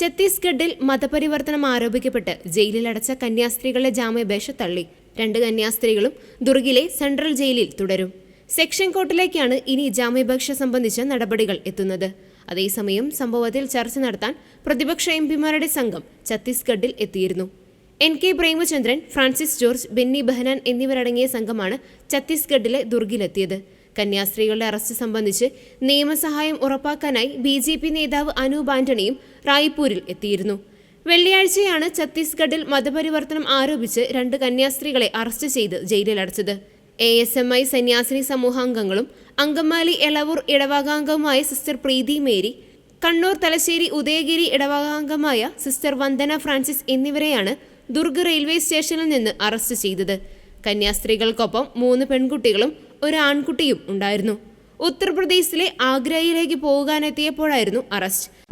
ഛത്തീസ്ഗഡിൽ മതപരിവർത്തനം ആരോപിക്കപ്പെട്ട് ജയിലിലടച്ച കന്യാസ്ത്രീകളുടെ ജാമ്യാപേക്ഷ തള്ളി. രണ്ട് കന്യാസ്ത്രീകളും ദുർഗിലെ സെൻട്രൽ ജയിലിൽ തുടരും. സെക്ഷൻ കോർട്ടിലേക്കാണ് ഇനി ജാമ്യാപേക്ഷ സംബന്ധിച്ച നടപടികൾ എത്തുന്നത്. അതേസമയം സംഭവത്തിൽ ചർച്ച നടത്താൻ പ്രതിപക്ഷ എം പിമാരുടെ സംഘം ഛത്തീസ്ഗഡിൽ എത്തിയിരുന്നു. എൻ കെ പ്രേമചന്ദ്രൻ ഫ്രാൻസിസ് ജോർജ് ബെന്നി ബെഹനാൻ എന്നിവരടങ്ങിയ സംഘമാണ് ഛത്തീസ്ഗഡിലെ ദുർഗിലെത്തിയത്. കന്യാസ്ത്രീകളുടെ അറസ്റ്റ് സംബന്ധിച്ച് നിയമസഹായം ഉറപ്പാക്കാനായി ബി ജെ പി നേതാവ് അനൂപ് ആന്റണിയും റായ്പൂരിൽ എത്തിയിരുന്നു. വെള്ളിയാഴ്ചയാണ് ഛത്തീസ്ഗഡിൽ മതപരിവർത്തനം ആരോപിച്ച് രണ്ട് കന്യാസ്ത്രീകളെ അറസ്റ്റ് ചെയ്ത് ജയിലിലടച്ചത്. എ എസ് എം ഐ സന്യാസിനി സമൂഹാംഗങ്ങളും അങ്കമാലി എളവൂർ ഇടവകാംഗവുമായ സിസ്റ്റർ പ്രീതി മേരി കണ്ണൂർ തലശ്ശേരി ഉദയഗിരി ഇടവകാംഗമായ സിസ്റ്റർ വന്ദന ഫ്രാൻസിസ് എന്നിവരെയാണ് ദുർഗ് റെയിൽവേ സ്റ്റേഷനിൽ നിന്ന് അറസ്റ്റ് ചെയ്തത്. കന്യാസ്ത്രീകൾക്കൊപ്പം മൂന്ന് പെൺകുട്ടികളും ഒരു ആൺകുട്ടിയും ഉണ്ടായിരുന്നു. ഉത്തർപ്രദേശിലെ ആഗ്രയിലേക്ക് പോകാനെത്തിയപ്പോഴായിരുന്നു അറസ്റ്റ്.